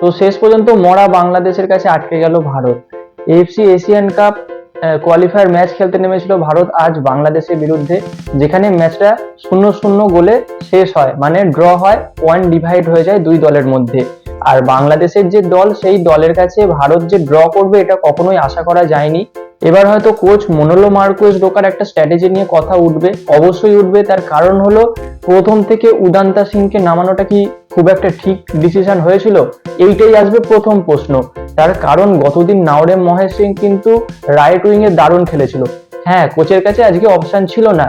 তো শেষ পর্যন্ত মরা বাংলাদেশের কাছে আটকে গেল Bharat. AFC Asian Cup qualifier match খেলতে নেমেছিল ভারত আজ বাংলাদেশের বিরুদ্ধে, যেখানে ম্যাচটা শূন্য শূন্য গোলে শেষ হয় মানে ড্র হয় পয়েন্ট ডিভাইড হয়ে যায় দুই দলের মধ্যে। আর বাংলাদেশের যে দল, সেই দলের কাছে ভারত যে ড্র করবে এটা কখনোই আশা করা যায়নি। এবার হয়তো কোচ মনোলো মার্কোস ঢোকার একটা স্ট্র্যাটেজি নিয়ে কথা উঠবে, অবশ্যই উঠবে। তার কারণ হলো, প্রথম থেকে উদান্তা সিংকে নামানোটা কি খুব একটা ঠিক ডিসিশন হয়েছিল, এইটাই আসবে প্রথম প্রশ্ন। তার কারণ গতদিন নাওরেম মহেশ সিং কিন্তু রাইট উইং এ দারুণ খেলেছিল। হ্যাঁ কোচের কাছে আজকে অপশন ছিল না।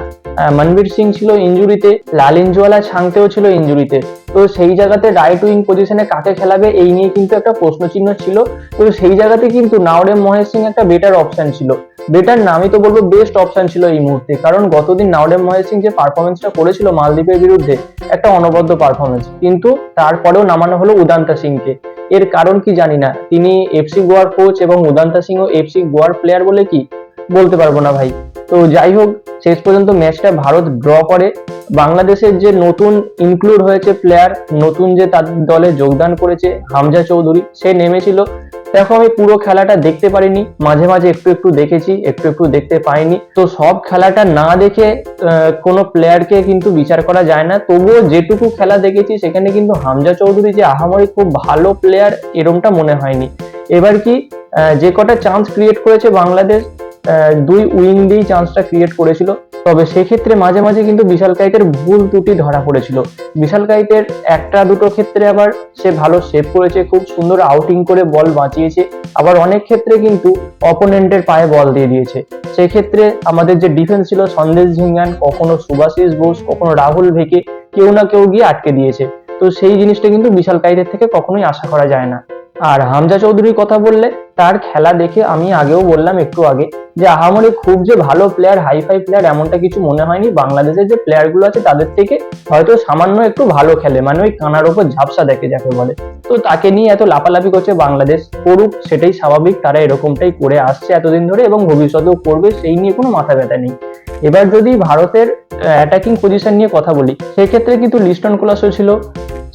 মনবীর সিং ছিল ইঞ্জুরিতে লালিনজওয়ালা ছাংতেও ছিল ইঞ্জুরিতে। তো সেই জায়গাতে রাইট উইং পজিশনে কাকে খেলাবে, এই নিয়ে কিন্তু একটা প্রশ্ন চিহ্ন ছিল। তো সেই জায়গাতে কিন্তু নাওরেম মহেশ সিং একটা বেটার অপশন ছিল। বেটার না, আমি তো বলব বেস্ট অপশন ছিল এই মুহূর্তে। কারণ গতদিন নাওরেম মহেশ সিং যে পারফরমেন্সটা করেছিল মালদ্বীপের বিরুদ্ধে, একটা অনবদ্য পারফরমেন্স কিন্তু তারপরেও নামানো হলো উদান্তা সিংকে। এর কারণ কি জানি না। তিনি এফসি গোয়ার কোচ এবং উদান্তা সিংও এফসি গোয়ার প্লেয়ার বলে কি বলতে পারব না ভাই। তো যাই হোক, শেষ পর্যন্ত ম্যাচটা ভারত ড্র করে। বাংলাদেশের যে নতুন ইনক্লুড হয়েছে প্লেয়ার নতুন যে তাদের দলে যোগদান করেছে হামজা চৌধুরী, সে নেমেছিল। দেখো, আমি পুরো খেলাটা দেখতে পারিনি। মাঝে মাঝে একটু একটু দেখেছি, একটু একটু দেখতে পাইনি। তো সব খেলাটা না দেখে কোনো প্লেয়ারকে কিন্তু বিচার করা যায় না। তবুও যেটুকু খেলা দেখেছি, সেখানে কিন্তু হামজা চৌধুরী যে আহামরি খুব ভালো প্লেয়ার এরমটা মনে হয়নি। এবার কি যে কটা চান্স ক্রিয়েট করেছে বাংলাদেশ দুই উইং দিয়েই চান্সটা ক্রিয়েট করেছিল। তবে সেক্ষেত্রে মাঝে মাঝে কিন্তু বিশাল কাইতের ভুল ত্রুটি ধরা পড়েছিল। বিশাল কাইতের একটা দুটো ক্ষেত্রে আবার সে ভালো সেভ করেছে, খুব সুন্দর আউটিং করে বল বাঁচিয়েছে। আবার অনেক ক্ষেত্রে কিন্তু অপোনেন্টের পায়ে বল দিয়ে দিয়েছে। সেক্ষেত্রে আমাদের যে ডিফেন্স ছিল, সন্দেশ ঝিঙ্গান, কখনো সুভাশিস বোস, কখনো রাহুল ভেকে, কেউ না কেউ গিয়ে আটকে দিয়েছে। তো সেই জিনিসটা কিন্তু বিশাল কাইতের থেকে কখনোই আশা করা যায় না। আর হামজা চৌধুরীর কথা বললে তার খেলা দেখে আমি আগেও বললাম একটু আগে যে আহামরি খুব যে ভালো প্লেয়ার হাইফাই প্লেয়ার এমনটা কিছু মনে হয়নি। বাংলাদেশের যে প্লেয়ারগুলো আছে তাদের থেকে হয়তো সামান্য একটু ভালো খেলে। মানে ওই কানার ওপর ঝাপসা দেখে যাকে বলে। তো তাকে নিয়ে এত লাপালাপি করছে বাংলাদেশ, করুক সেটাই স্বাভাবিক, তারা এরকমটাই করে আসছে এতদিন ধরে এবং ভবিষ্যতেও করবে, সেই নিয়ে কোনো মাথা ব্যথা নেই। এবার যদি ভারতের অ্যাটাকিং পজিশন নিয়ে কথা বলি, সেক্ষেত্রে কিন্তু লিস্টন কোলাসো ছিল,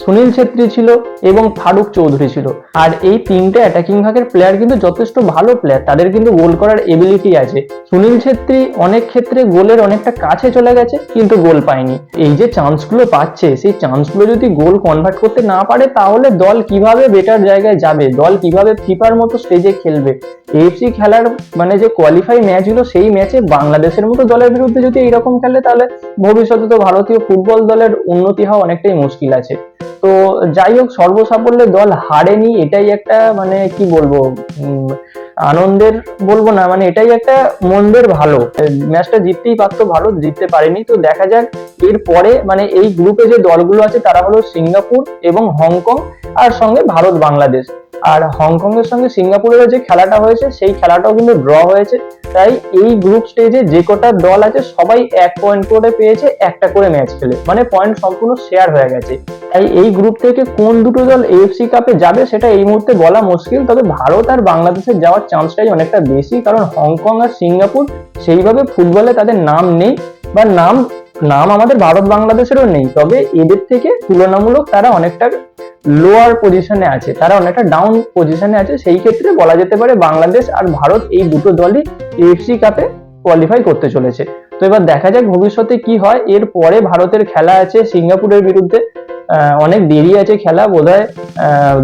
সুনীল ছেত্রী ছিল এবং ফারুক চৌধুরী ছিল। আর এই তিনটে অ্যাটাকিং ভাগের প্লেয়ার কিন্তু যথেষ্ট ভালো প্লেয়ার তাদের কিন্তু গোল করার এবিলিটি আছে। সুনীল ছেত্রী অনেক ক্ষেত্রে গোলের অনেকটা কাছে চলে গেছে, কিন্তু গোল পায়নি। এই যে চান্সগুলো পাচ্ছে, সেই চান্সগুলো যদি গোল কনভার্ট করতে না পারে, তাহলে দল কীভাবে বেটার জায়গায় যাবে? দল কীভাবে ফিফার মতো স্টেজে খেলবে? এফসি খেলার মানে যে কোয়ালিফাই ম্যাচ হলো সেই ম্যাচে বাংলাদেশের মতো দলের বিরুদ্ধে যদি এইরকম খেলে, তাহলে ভবিষ্যতে তো ভারতীয় ফুটবল দলের উন্নতি হওয়া অনেকটাই মুশকিল আছে। তো যাই হোক, সর্বসাফল্যে দল হারেনি এটাই একটা মানে কি বলব আনন্দের বলব না মানে এটাই একটা মন্দের ভালো। ম্যাচটা জিততেই পারতো, ভালো জিততে পারেনি। তো দেখা যাক এরপরে মানে এই গ্রুপে যে দলগুলো আছে, তারা হলো সিঙ্গাপুর এবং হংকং, আর সঙ্গে ভারত বাংলাদেশ আর হংকং এর সঙ্গে সিঙ্গাপুরের যে খেলাটা হয়েছে, সেই খেলাটাও কিন্তু ড্র হয়েছে। তাই এই গ্রুপ স্টেজে যে কটা দল আছে, সবাই এক পয়েন্ট করে পেয়েছে, একটা করে ম্যাচ খেলে। মানে পয়েন্ট সম্পূর্ণ শেয়ার হয়ে গেছে। তাই এই গ্রুপ থেকে কোন দুটো দল এএফসি কাপে যাবে, সেটা এই মুহূর্তে বলা মুশকিল। তবে ভারত আর বাংলাদেশের যাওয়ার চান্সটাই অনেকটা বেশি, কারণ হংকং আর সিঙ্গাপুর সেইভাবে ফুটবলে তাদের নাম নেই, বা নাম নাম আমাদের ভারত বাংলাদেশেরও নেই। তবে এদের থেকে তুলনামূলক তারা অনেকটা লোয়ার পজিশনে আছে, তারা অনেকটা ডাউন পজিশনে আছে, সেই ক্ষেত্রে বলা যেতে পারে বাংলাদেশ আর ভারত এই দুটো দলই এফসি কাপে কোয়ালিফাই করতে চলেছে। তো এবার দেখা যাক ভবিষ্যতে কি হয়, এর পরে ভারতের খেলা আছে, সিঙ্গাপুরের বিরুদ্ধে অনেক দেরি আছে খেলা বোধ হয়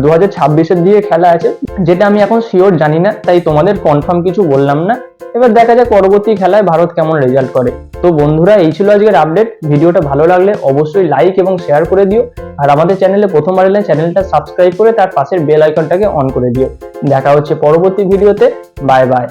দু হাজার ছাব্বিশের দিকে খেলা আছে, যেটা আমি এখন শিওর জানি না, তাই তোমাদের কনফার্ম কিছু বললাম না। এবার দেখা যাক পরবর্তী খেলায় ভারত কেমন রেজাল্ট করে। তো বন্ধুরা, এই ছিল আজকের আপডেট ভিডিওটা ভালো লাগলে অবশ্যই লাইক এবং শেয়ার করে দিও। আর আমাদের চ্যানেলে প্রথমবার এলে চ্যানেলটা সাবস্ক্রাইব করে তার পাশের বেল আইকনটাকে অন করে দিও। দেখা হচ্ছে পরবর্তী ভিডিওতে বাই বাই